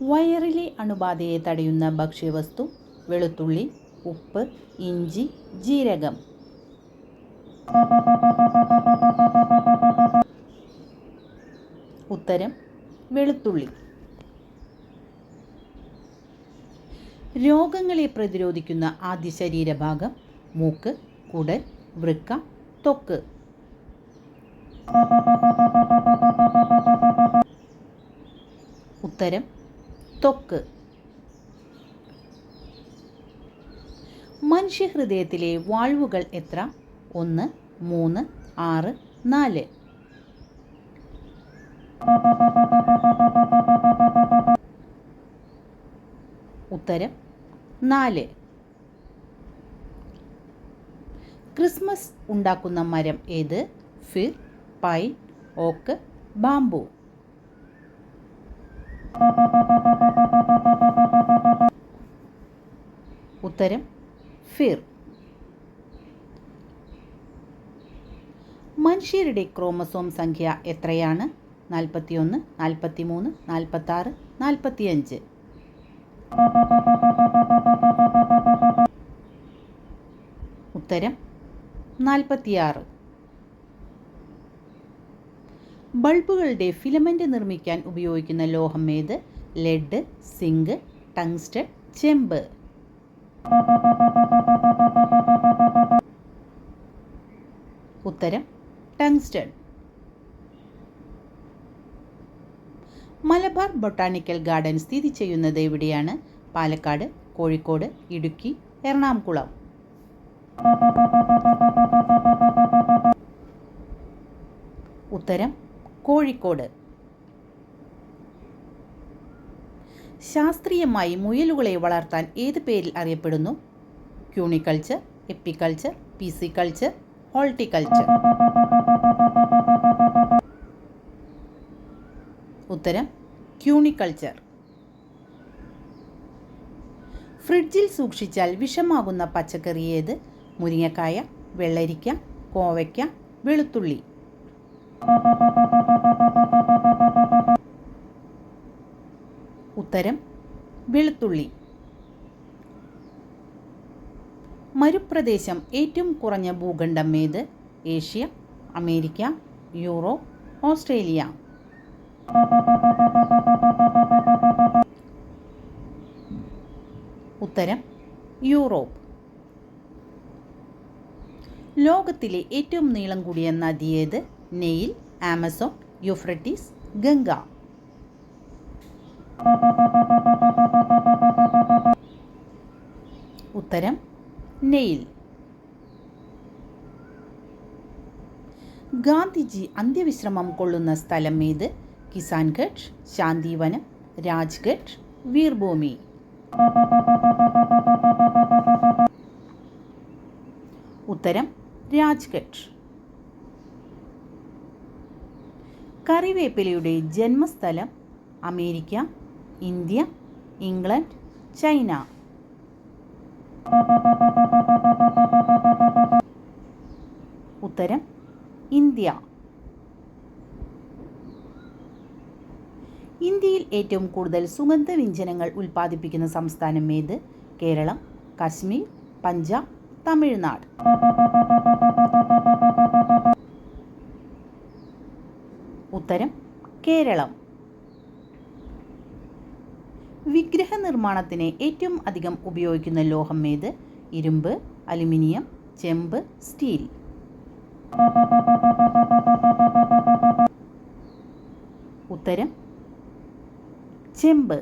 വയറിലെ അണുബാധയെ തടയുന്ന ഭക്ഷ്യവസ്തു വെളുത്തുള്ളി ഉപ്പ് ഇഞ്ചി ജീരകം. ഉത്തരം വെളുത്തുള്ളി. രോഗങ്ങളെ പ്രതിരോധിക്കുന്ന ആദ്യ ശരീരഭാഗം മൂക്ക് കുടൽ വൃക്ക തൊക്ക്. ഉത്തരം ത്വക്ക് മനുഷ്യഹൃദയത്തിലെ വാൾവുകൾ എത്ര? ഒന്ന് മൂന്ന് ആറ് നാല്. ഉത്തരം നാല്. ക്രിസ്മസ് ഉണ്ടാക്കുന്ന മരം ഏത്? Fir pine oak bamboo. ഉത്തരം ഫിർ. മനുഷ്യരുടെ ക്രോമസോം സംഖ്യ എത്രയാണ്? നാൽപ്പത്തിയൊന്ന് നാൽപ്പത്തി മൂന്ന് നാൽപ്പത്താറ് നാൽപ്പത്തിയഞ്ച്. ഉത്തരം നാൽപ്പത്തിയാറ്. ബൾബുകളുടെ ഫിലമെന്റ് നിർമ്മിക്കാൻ ഉപയോഗിക്കുന്ന ലോഹം ഏത്? ലെഡ് സിങ്ക് ടങ്സ്റ്റൺ ചെമ്പ്. ഉത്തരം ടങ്സ്റ്റൺ. മലബാർ ബൊട്ടാണിക്കൽ ഗാർഡൻ സ്ഥിതി ചെയ്യുന്നത് എവിടെയാണ്? പാലക്കാട് കോഴിക്കോട് ഇടുക്കി എറണാകുളം. ഉത്തരം കോഴിക്കോട്. ശാസ്ത്രീയമായി മുയലുകളെ വളർത്താൻ ഏത് പേരിൽ അറിയപ്പെടുന്നു? Cuniculture apiculture pisciculture horticulture. ഉത്തരം ക്യൂണിക്കൾച്ചർ ഫ്രിഡ്ജിൽ സൂക്ഷിച്ചാൽ വിഷമാകുന്ന പച്ചക്കറി ഏത്? മുരിങ്ങക്കായ വെള്ളരിക്ക കോവയ്ക്ക വെളുത്തുള്ളി. ഉത്തരം വെളുത്തുള്ളി. മരുപ്രദേശം ഏറ്റവും കുറഞ്ഞ ഭൂഖണ്ഡം ഏത്? Asia America Europe Australia. ഉത്തരം യൂറോപ്പ്. ലോകത്തിലെ ഏറ്റവും നീളം കൂടിയ നദിയേത് നെയിൽ ആമസോൺ യൂഫ്രട്ടീസ് ഗംഗ. ഉത്തരം നെയിൽ. ഗാന്ധിജി അന്ത്യവിശ്രമം കൊള്ളുന്ന സ്ഥലം ഏത്? കിസാൻഗഡ് ശാന്തിവനം രാജ്ഗഡ് വീർഭൂമി. ഉത്തരം രാജ്ഗഡ് കറിവേപ്പിലയുടെ ജന്മസ്ഥലം അമേരിക്ക ഇന്ത്യ ഇംഗ്ലണ്ട് ചൈന. ഉത്തരം ഇന്ത്യ. ഇന്ത്യയിൽ ഏറ്റവും കൂടുതൽ സുഗന്ധ വ്യഞ്ജനങ്ങൾ ഉൽപ്പാദിപ്പിക്കുന്ന സംസ്ഥാനം ഏത്? കേരളം കശ്മീർ പഞ്ചാബ് തമിഴ്നാട്. ഉത്തരം കേരളം. വിഗ്രഹ നിർമ്മാണത്തിന് ഏറ്റവും അധികം ഉപയോഗിക്കുന്ന ലോഹം ഏത്? ഇരുമ്പ് അലുമിനിയം ചെമ്പ് സ്റ്റീൽ. ഉത്തരം ചെമ്പ്.